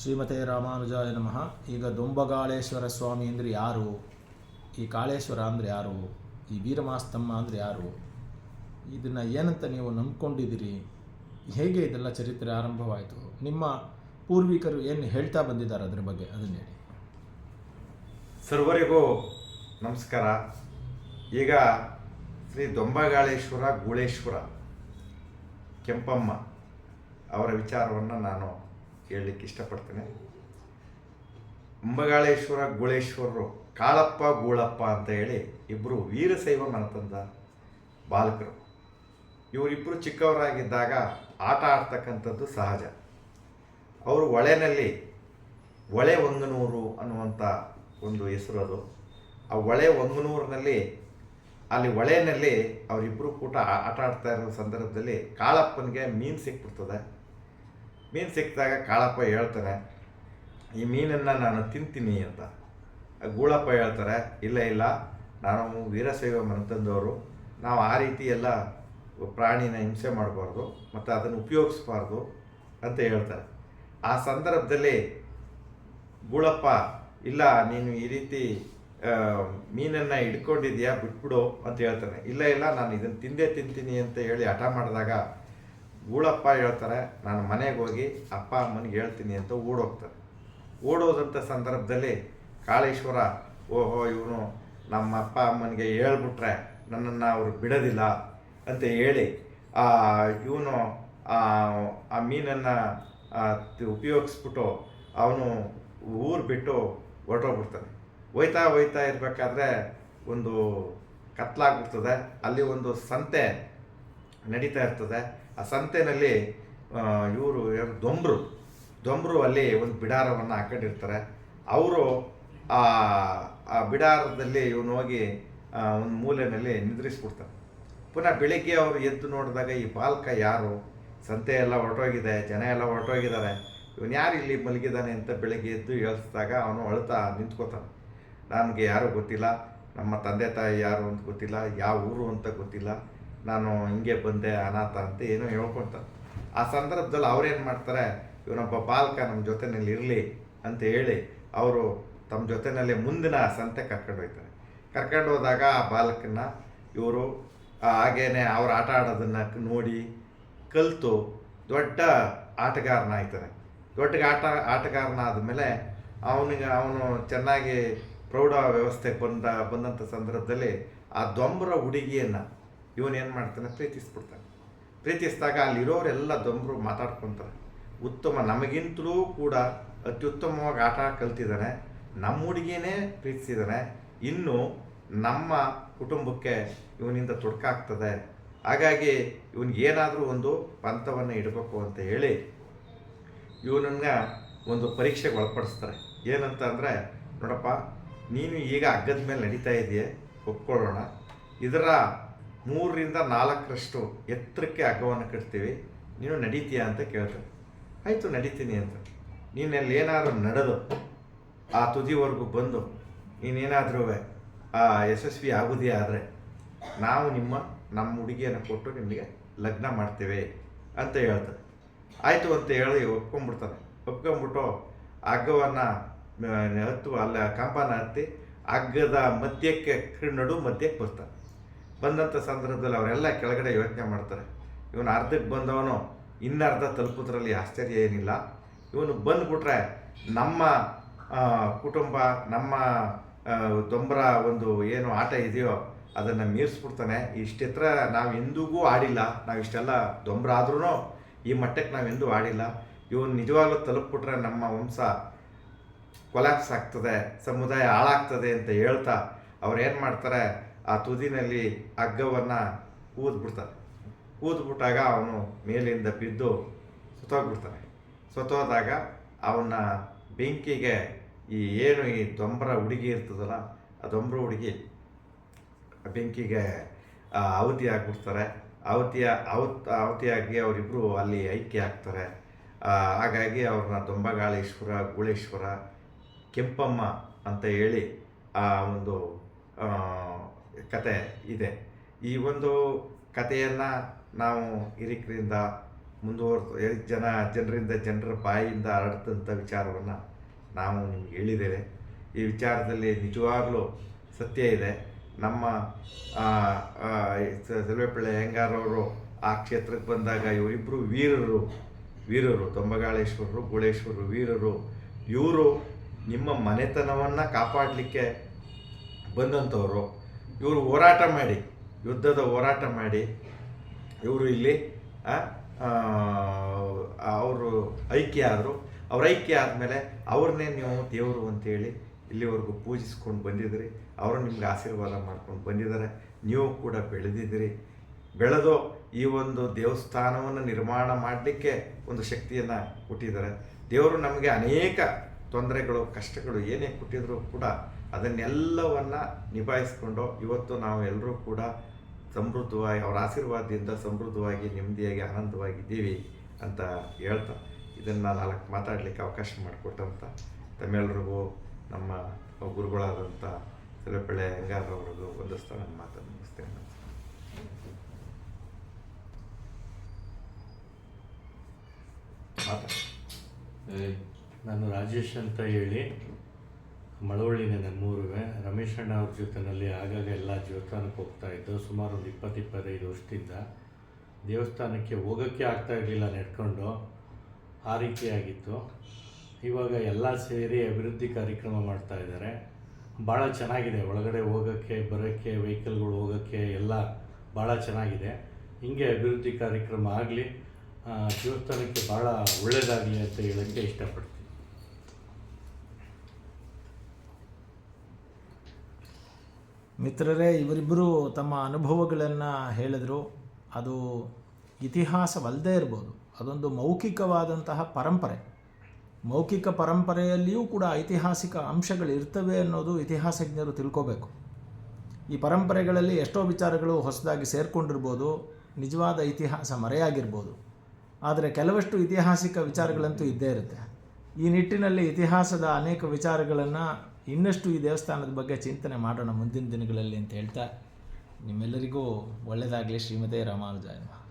ಶ್ರೀಮತೆ ರಾಮಾನುಜಾಯ ನಮಃ. ಈಗ ದೊಂಬಗಾಳೇಶ್ವರ ಸ್ವಾಮಿ ಅಂದರೆ ಯಾರು? ಈ ಕಾಳೇಶ್ವರ ಅಂದರೆ ಯಾರು? ಈ ವೀರಮಾಸ್ತಮ್ಮ ಅಂದರೆ ಯಾರು? ಇದನ್ನು ಏನಂತ ನೀವು ನಂಬ್ಕೊಂಡಿದ್ದೀರಿ? ಹೇಗೆ ಇದೆಲ್ಲ ಚರಿತ್ರೆ ಆರಂಭವಾಯಿತು? ನಿಮ್ಮ ಪೂರ್ವಿಕರು ಏನು ಹೇಳ್ತಾ ಬಂದಿದ್ದಾರೆ ಅದ್ರ ಬಗ್ಗೆ ಅದನ್ನ ಹೇಳಿ. ಸರ್ವರಿಗೂ ನಮಸ್ಕಾರ. ಈಗ ಶ್ರೀ ದೊಂಬಗಾಳೇಶ್ವರ, ಗೂಳೇಶ್ವರ, ಕೆಂಪಮ್ಮ ಅವರ ವಿಚಾರವನ್ನು ನಾನು ಹೇಳಲಿಕ್ಕೆ ಇಷ್ಟಪಡ್ತೇನೆ. ಅಂಬಗಾಳೇಶ್ವರ, ಗುಳೇಶ್ವರರು, ಕಾಳಪ್ಪ, ಗೂಳಪ್ಪ ಅಂತ ಹೇಳಿ ಇಬ್ಬರು ವೀರಶೈವ ಮನತಂದ ಬಾಲಕರು. ಇವರಿಬ್ಬರು ಚಿಕ್ಕವರಾಗಿದ್ದಾಗ ಆಟ ಆಡ್ತಕ್ಕಂಥದ್ದು ಸಹಜ. ಅವರು ಒಳೆನಲ್ಲಿ ಒಳೆ ಒಂಗನೂರು ಅನ್ನುವಂಥ ಒಂದು ಹೆಸರು ಅದು. ಆ ಒಳೆ ಒಂಗನೂರಿನಲ್ಲಿ, ಅಲ್ಲಿ ಒಳೆಯಲ್ಲಿ ಅವರಿಬ್ಬರು ಕೂಟ ಆಟ ಆಡ್ತಾ ಇರೋ ಸಂದರ್ಭದಲ್ಲಿ ಕಾಳಪ್ಪನಿಗೆ ಮೀನು ಸಿಕ್ಬಿಡ್ತದೆ. ಮೀನು ಸಿಕ್ಕಿದಾಗ ಕಾಳಪ್ಪ ಹೇಳ್ತಾನೆ ಈ ಮೀನನ್ನು ನಾನು ತಿಂತೀನಿ ಅಂತ. ಗೂಳಪ್ಪ ಹೇಳ್ತಾರೆ, ಇಲ್ಲ ಇಲ್ಲ, ನಾನು ವೀರಶೈವ ಮನತಂದವರು. ನಾವು ಆ ರೀತಿ ಎಲ್ಲ ಪ್ರಾಣಿನ ಹಿಂಸೆ ಮಾಡಬಾರ್ದು ಮತ್ತು ಅದನ್ನು ಉಪಯೋಗಿಸ್ಬಾರ್ದು ಅಂತ ಹೇಳ್ತಾರೆ. ಆ ಸಂದರ್ಭದಲ್ಲಿ ಗೂಳಪ್ಪ, ಇಲ್ಲ, ನೀನು ಈ ರೀತಿ ಮೀನನ್ನು ಹಿಡ್ಕೊಂಡಿದ್ಯಾ ಬಿಟ್ಬಿಡು, ಅಂತ ಹೇಳ್ತಾನೆ. ಇಲ್ಲ ಇಲ್ಲ, ನಾನು ಇದನ್ನು ತಿಂದೇ ತಿಂತೀನಿ, ಅಂತ ಹೇಳಿ ಹಠ ಮಾಡಿದಾಗ ಗೂಳಪ್ಪ ಹೇಳ್ತಾರೆ, ನಾನು ಮನೆಗೆ ಹೋಗಿ ಅಪ್ಪ ಅಮ್ಮನಿಗೆ ಹೇಳ್ತೀನಿ ಅಂತ ಓಡೋಗ್ತಾರೆ. ಓಡೋದಂಥ ಸಂದರ್ಭದಲ್ಲಿ ಕಾಳೇಶ್ವರ, ಓಹೋ ಇವನು ನಮ್ಮ ಅಪ್ಪ ಅಮ್ಮನಿಗೆ ಹೇಳ್ಬಿಟ್ರೆ ನನ್ನನ್ನು ಅವರು ಬಿಡೋದಿಲ್ಲ ಅಂತ ಹೇಳಿ ಇವನು, ಆ ಮೀನನ್ನು ಉಪಯೋಗಿಸ್ಬಿಟ್ಟು ಅವನು ಊರು ಬಿಟ್ಟು ಹೊರಟೋಗ್ಬಿಡ್ತಾನೆ. ಹೋಯ್ತಾ ಹೋಯ್ತಾ ಇರಬೇಕಾದ್ರೆ ಒಂದು ಕತ್ಲಾಗ್ಬಿಡ್ತದೆ. ಅಲ್ಲಿ ಒಂದು ಸಂತೆ ನಡೀತಾ ಇರ್ತದೆ. ಆ ಸಂತೆನಲ್ಲಿ ಇವರು ಯಾರು? ದೊಂಬರು ದೊಂಬರು ಅಲ್ಲಿ ಒಂದು ಬಿಡಾರವನ್ನು ಹಾಕೊಂಡಿರ್ತಾರೆ. ಅವರು, ಆ ಆ ಬಿಡಾರದಲ್ಲಿ ಇವನು ಹೋಗಿ ಒಂದು ಮೂಲೆಯಲ್ಲಿ ನಿದ್ರಿಸ್ಬಿಡ್ತಾರೆ. ಪುನಃ ಬೆಳಿಗ್ಗೆ ಅವರು ಎದ್ದು ನೋಡಿದಾಗ ಈ ಬಾಲಕ ಯಾರು? ಸಂತೆ ಎಲ್ಲ ಹೊರಟೋಗಿದೆ, ಜನ ಎಲ್ಲ ಹೊರಟೋಗಿದ್ದಾರೆ. ಇವನು ಯಾರು ಇಲ್ಲಿ ಮಲಗಿದ್ದಾನೆ ಅಂತ ಬೆಳಿಗ್ಗೆ ಎದ್ದು ಹೇಳಿಸಿದಾಗ ಅವನು ಅಳ್ತಾ ನಿಂತ್ಕೋತಾನೆ. ನನಗೆ ಯಾರೂ ಗೊತ್ತಿಲ್ಲ, ನಮ್ಮ ತಂದೆ ತಾಯಿ ಯಾರು ಅಂತ ಗೊತ್ತಿಲ್ಲ, ಯಾವ ಊರು ಅಂತ ಗೊತ್ತಿಲ್ಲ. ನಾನು ಹಿಂಗೆ ಬಂದೆ, ಅನಾಥ ಅಂತ ಏನೋ ಹೇಳ್ಕೊಳ್ತಾರೆ ಆ ಸಂದರ್ಭದಲ್ಲಿ ಅವ್ರೇನು ಮಾಡ್ತಾರೆ, ಇವನೊಬ್ಬ ಬಾಲಕ ನಮ್ಮ ಜೊತೆನಲ್ಲಿ ಇರಲಿ ಅಂತ ಹೇಳಿ ಅವರು ತಮ್ಮ ಜೊತೆನಲ್ಲೇ ಮುಂದಿನ ಸಂತೆ ಕರ್ಕೊಂಡು ಹೋಗ್ತಾರೆ. ಕರ್ಕೊಂಡು ಹೋದಾಗ ಆ ಬಾಲಕನ ಇವರು ಹಾಗೇನೆ ಅವ್ರು ಆಟ ಆಡೋದನ್ನು ನೋಡಿ ಕಲಿತು ದೊಡ್ಡ ಆಟಗಾರನಾಗ್ತಾನೆ ದೊಡ್ಡ ಆಟ, ಆಟಗಾರನಾದ ಮೇಲೆ ಅವನಿಗೆ, ಅವನು ಚೆನ್ನಾಗಿ ಪ್ರೌಢ ವ್ಯವಸ್ಥೆಗೆ ಬಂದ ಬಂದಂಥ ಸಂದರ್ಭದಲ್ಲಿ ಆ ದೊಂಬರ ಹುಡುಗಿಯನ್ನು ಇವನೇನು ಮಾಡ್ತಾನೆ? ಪ್ರೀತಿಸ್ಬಿಡ್ತಾನೆ. ಪ್ರೀತಿಸಿದಾಗ ಅಲ್ಲಿರೋರೆಲ್ಲ ದೊಂಬರು ಮಾತಾಡ್ಕೊತಾರೆ. ಉತ್ತಮ, ನಮಗಿಂತಲೂ ಕೂಡ ಅತ್ಯುತ್ತಮವಾಗಿ ಆಟ ಕಲ್ತಿದ್ದಾನೆ. ನಮ್ಮ ಹುಡುಗಿನೇ ಪ್ರೀತಿಸಿದ್ದಾನೆ. ಇನ್ನು ನಮ್ಮ ಕುಟುಂಬಕ್ಕೆ ಇವನಿಂದ ತೊಡಕಾಗ್ತದೆ. ಹಾಗಾಗಿ ಇವನಿಗೆ ಏನಾದರೂ ಒಂದು ಪಂಥವನ್ನು ಇಡಬೇಕು ಅಂತ ಹೇಳಿ ಇವನನ್ನ ಒಂದು ಪರೀಕ್ಷೆಗೆ ಒಳಪಡಿಸ್ತಾರೆ. ಏನಂತ ಅಂದರೆ, ನೋಡಪ್ಪ, ನೀನು ಈಗ ಹಗ್ಗದ ಮೇಲೆ ನಡೀತಾ ಇದೆಯೇ, ಒಪ್ಕೊಳ್ಳೋಣ. ಇದರ ಮೂರರಿಂದ ನಾಲ್ಕರಷ್ಟು ಎತ್ತರಕ್ಕೆ ಹಗ್ಗವನ್ನು ಕಟ್ತೀವಿ. ನೀನು ನಡೀತೀಯಾ ಅಂತ ಕೇಳ್ತಾರೆ. ಆಯಿತು, ನಡೀತೀನಿ ಅಂತ. ನೀನಲ್ಲಿ ಏನಾದರೂ ನಡೆದು ಆ ತುದಿವರೆಗೂ ಬಂದು ನೀನೇನಾದರೂ ಆ ಯಶಸ್ವಿ ಆಗುವುದೇ ಆದರೆ ನಾವು ನಿಮ್ಮ, ನಮ್ಮ ಹುಡುಗಿಯನ್ನು ಕೊಟ್ಟು ನಿಮಗೆ ಲಗ್ನ ಮಾಡ್ತೇವೆ ಅಂತ ಹೇಳ್ತಾರೆ. ಆಯಿತು ಅಂತ ಹೇಳಿ ಒಪ್ಕೊಂಡ್ಬಿಡ್ತಾನೆ ಒಪ್ಕೊಂಡ್ಬಿಟ್ಟು ಹಗ್ಗವನ್ನು ಹತ್ತು ಅಲ್ಲ ಕಂಬನ ಹತ್ತಿ ಹಗ್ಗದ ಮಧ್ಯಕ್ಕೆ ನಡು ಮಧ್ಯಕ್ಕೆ ಬರ್ತಾನೆ ಬಂದಂಥ ಸಂದರ್ಭದಲ್ಲಿ ಅವರೆಲ್ಲ ಕೆಳಗಡೆ ಯೋಚನೆ ಮಾಡ್ತಾರೆ. ಇವನು ಅರ್ಧಕ್ಕೆ ಬಂದವನು ಇನ್ನರ್ಧ ತಲುಪೋದ್ರಲ್ಲಿ ಆಶ್ಚರ್ಯ ಏನಿಲ್ಲ. ಇವನು ಬಂದುಬಿಟ್ರೆ ನಮ್ಮ ಕುಟುಂಬ, ನಮ್ಮ ದೊಂಬರ ಒಂದು ಏನು ಆಟ ಇದೆಯೋ ಅದನ್ನು ಮೀರಿಸ್ಬಿಡ್ತಾನೆ. ಇಷ್ಟೆತ್ರ ನಾವು ಎಂದಿಗೂ ಆಡಿಲ್ಲ. ನಾವು ಇಷ್ಟೆಲ್ಲ ದೊಂಬರ ಆದ್ರೂ ಈ ಮಟ್ಟಕ್ಕೆ ನಾವು ಎಂದೂ ಆಡಿಲ್ಲ. ಇವನು ನಿಜವಾಗ್ಲೂ ತಲುಪಿಬಿಟ್ರೆ ನಮ್ಮ ವಂಶ ಕೊಲಾಪ್ಸ್ ಆಗ್ತದೆ, ಸಮುದಾಯ ಹಾಳಾಗ್ತದೆ ಅಂತ ಹೇಳ್ತಾ ಅವ್ರು ಏನು ಮಾಡ್ತಾರೆ ಆ ತುದಿನಲ್ಲಿ ಹಗ್ಗವನ್ನು ಕೂದ್ಬಿಡ್ತಾನೆ ಊದ್ಬಿಟ್ಟಾಗ ಅವನು ಮೇಲಿಂದ ಬಿದ್ದು ಸುತ್ತೋಗ್ಬಿಡ್ತಾನೆ. ಸುತ್ತೋದಾಗ ಅವನ ಬೆಂಕಿಗೆ ಈ ಏನು ಈ ದೊಂಬರ ಹುಡುಗಿ ಇರ್ತದಲ್ಲ, ಆ ದೊಂಬರ ಹುಡುಗಿ ಬೆಂಕಿಗೆ ಆವತಿ ಆಹುತಿ ಆಗ್ಬಿಡ್ತಾರೆ ಆವತ್ ಆಹುತ್, ಆಹುತಿಯಾಗಿ ಅವರಿಬ್ಬರು ಅಲ್ಲಿ ಐಕ್ಯ ಆಗ್ತಾರೆ ಹಾಗಾಗಿ ಅವ್ರನ್ನ ದೊಂಬಗಾಳೇಶ್ವರ, ಗುಳೇಶ್ವರ, ಕೆಂಪಮ್ಮ ಅಂತ ಹೇಳಿ ಆ ಒಂದು ಕತೆ ಇದೆ. ಈ ಒಂದು ಕಥೆಯನ್ನು ನಾವು ಹಿರಿಕರಿಂದ ಮುಂದುವರೆದು ಜನ, ಜನರಿಂದ ಜನರ ಬಾಯಿಯಿಂದ ಹರಡ್ತಂಥ ವಿಚಾರವನ್ನು ನಾವು ನಿಮ್ಗೆ ಹೇಳಿದ್ದೇವೆ. ಈ ವಿಚಾರದಲ್ಲಿ ನಿಜವಾಗಲೂ ಸತ್ಯ ಇದೆ. ನಮ್ಮ ಹೆಂಗಾರವರು ಸೆಲ್ವೆಪಿಳ್ಳೆ ಅಯ್ಯಂಗಾರವರು ಆ ಕ್ಷೇತ್ರಕ್ಕೆ ಬಂದಾಗ ಇವರಿಬ್ಬರು ವೀರರು ವೀರರು, ತೊಂಬಗಾಳೇಶ್ವರರು, ಗುಳೇಶ್ವರರು ವೀರರು, ಇವರು ನಿಮ್ಮ ಮನೆತನವನ್ನು ಕಾಪಾಡಲಿಕ್ಕೆ ಬಂದಂಥವ್ರು ಇವರು ಹೋರಾಟ ಮಾಡಿ, ಯುದ್ಧದ ಹೋರಾಟ ಮಾಡಿ, ಇವರು ಇಲ್ಲಿ ಅವರು ಐಕ್ಯ ಆದರು. ಅವ್ರ ಐಕ್ಯ ಆದಮೇಲೆ ಅವ್ರನ್ನೇ ನೀವು ದೇವರು ಅಂತೇಳಿ ಇಲ್ಲಿವರೆಗೂ ಪೂಜಿಸ್ಕೊಂಡು ಬಂದಿದ್ದೀರಿ. ಅವರು ನಿಮ್ಗೆ ಆಶೀರ್ವಾದ ಮಾಡ್ಕೊಂಡು ಬಂದಿದ್ದಾರೆ. ನೀವು ಕೂಡ ಬೆಳೆದಿದ್ದೀರಿ. ಬೆಳೆದು ಈ ಒಂದು ದೇವಸ್ಥಾನವನ್ನು ನಿರ್ಮಾಣ ಮಾಡಲಿಕ್ಕೆ ಒಂದು ಶಕ್ತಿಯನ್ನು ಕೊಟ್ಟಿದ್ದಾರೆ ದೇವರು ನಮಗೆ ಅನೇಕ ತೊಂದರೆಗಳು, ಕಷ್ಟಗಳು ಏನೇ ಕೊಟ್ಟಿದ್ರು ಕೂಡ ಅದನ್ನೆಲ್ಲವನ್ನು ನಿಭಾಯಿಸ್ಕೊಂಡು ಇವತ್ತು ನಾವು ಎಲ್ಲರೂ ಕೂಡ ಸಮೃದ್ಧವಾಗಿ, ಅವರ ಆಶೀರ್ವಾದದಿಂದ ಸಮೃದ್ಧವಾಗಿ, ನೆಮ್ಮದಿಯಾಗಿ ಆನಂದವಾಗಿದ್ದೀವಿ ಅಂತ ಹೇಳ್ತಾ ಇದನ್ನು ನಾಲ್ಕು ಮಾತಾಡಲಿಕ್ಕೆ ಅವಕಾಶ ಮಾಡಿಕೊಟ್ಟಂತ ತಮ್ಮೆಲ್ಲರಿಗೂ ನಮ್ಮ ಗುರುಗಳಾದಂಥ ಸೆಲೆಪಳ್ಳೆ ಹೆಂಗಾರವ್ರಿಗೂ ಒಂದಿಸ್ತಾ ನನ್ನ ಮಾತನ್ನು ಮುಗಿಸ್ತೇನೆ. ನಾನು ರಾಜೇಶ್ ಅಂತ ಹೇಳಿ. ಮಳವಳ್ಳಿನೇ ನಮ್ಮೂರುವೆ ರಮೇಶ್ ಅಣ್ಣ ಅವ್ರ ಜೊತೆನಲ್ಲಿ ಆಗಾಗ ಎಲ್ಲ ದೇವಸ್ಥಾನಕ್ಕೆ ಹೋಗ್ತಾ ಇದ್ದು ಸುಮಾರು ಒಂದು ಇಪ್ಪತ್ತು, ಇಪ್ಪತ್ತೈದು ವರ್ಷದಿಂದ ದೇವಸ್ಥಾನಕ್ಕೆ ಹೋಗೋಕ್ಕೆ ಆಗ್ತಾ ಇರಲಿಲ್ಲ ನಡ್ಕೊಂಡು, ಆ ರೀತಿಯಾಗಿತ್ತು ಇವಾಗ ಎಲ್ಲ ಸೇರಿ ಅಭಿವೃದ್ಧಿ ಕಾರ್ಯಕ್ರಮ ಮಾಡ್ತಾ ಇದ್ದಾರೆ. ಭಾಳ ಚೆನ್ನಾಗಿದೆ. ಒಳಗಡೆ ಹೋಗೋಕ್ಕೆ, ಬರೋಕ್ಕೆ, ವೆಹಿಕಲ್ಗಳು ಹೋಗೋಕ್ಕೆ ಎಲ್ಲ ಭಾಳ ಚೆನ್ನಾಗಿದೆ. ಹಿಂಗೆ ಅಭಿವೃದ್ಧಿ ಕಾರ್ಯಕ್ರಮ ಆಗಲಿ ದೇವಸ್ಥಾನಕ್ಕೆ ಭಾಳ ಒಳ್ಳೆಯದಾಗಲಿ ಅಂತ ಹೇಳೋಕ್ಕೆ ಇಷ್ಟಪಡ್ತೀನಿ. ಮಿತ್ರರೇ, ಇವರಿಬ್ಬರು ತಮ್ಮ ಅನುಭವಗಳನ್ನು ಹೇಳಿದರು. ಅದು ಇತಿಹಾಸವಲ್ಲದೇ ಇರ್ಬೋದು. ಅದೊಂದು ಮೌಖಿಕವಾದಂತಹ ಪರಂಪರೆ. ಮೌಖಿಕ ಪರಂಪರೆಯಲ್ಲಿಯೂ ಕೂಡ ಐತಿಹಾಸಿಕ ಅಂಶಗಳು ಇರ್ತವೆ ಅನ್ನೋದು ಇತಿಹಾಸಜ್ಞರು ತಿಳ್ಕೋಬೇಕು. ಈ ಪರಂಪರೆಗಳಲ್ಲಿ ಎಷ್ಟೋ ವಿಚಾರಗಳು ಹೊಸದಾಗಿ ಸೇರಿಕೊಂಡಿರ್ಬೋದು. ನಿಜವಾದ ಇತಿಹಾಸ ಮರೆಯಾಗಿರ್ಬೋದು. ಆದರೆ ಕೆಲವಷ್ಟು ಇತಿಹಾಸಿಕ ವಿಚಾರಗಳಂತೂ ಇದ್ದೇ ಇರುತ್ತೆ. ಈ ನಿಟ್ಟಿನಲ್ಲಿ ಇತಿಹಾಸದ ಅನೇಕ ವಿಚಾರಗಳನ್ನು ಇನ್ನಷ್ಟು ಈ ದೇವಸ್ಥಾನದ ಬಗ್ಗೆ ಚಿಂತನೆ ಮಾಡೋಣ ಮುಂದಿನ ದಿನಗಳಲ್ಲಿ ಅಂತ ಹೇಳ್ತಾ ನಿಮ್ಮೆಲ್ಲರಿಗೂ ಒಳ್ಳೆಯದಾಗಲಿ ಶ್ರೀಮತಿ ರಾಮಾನುಜಾಯ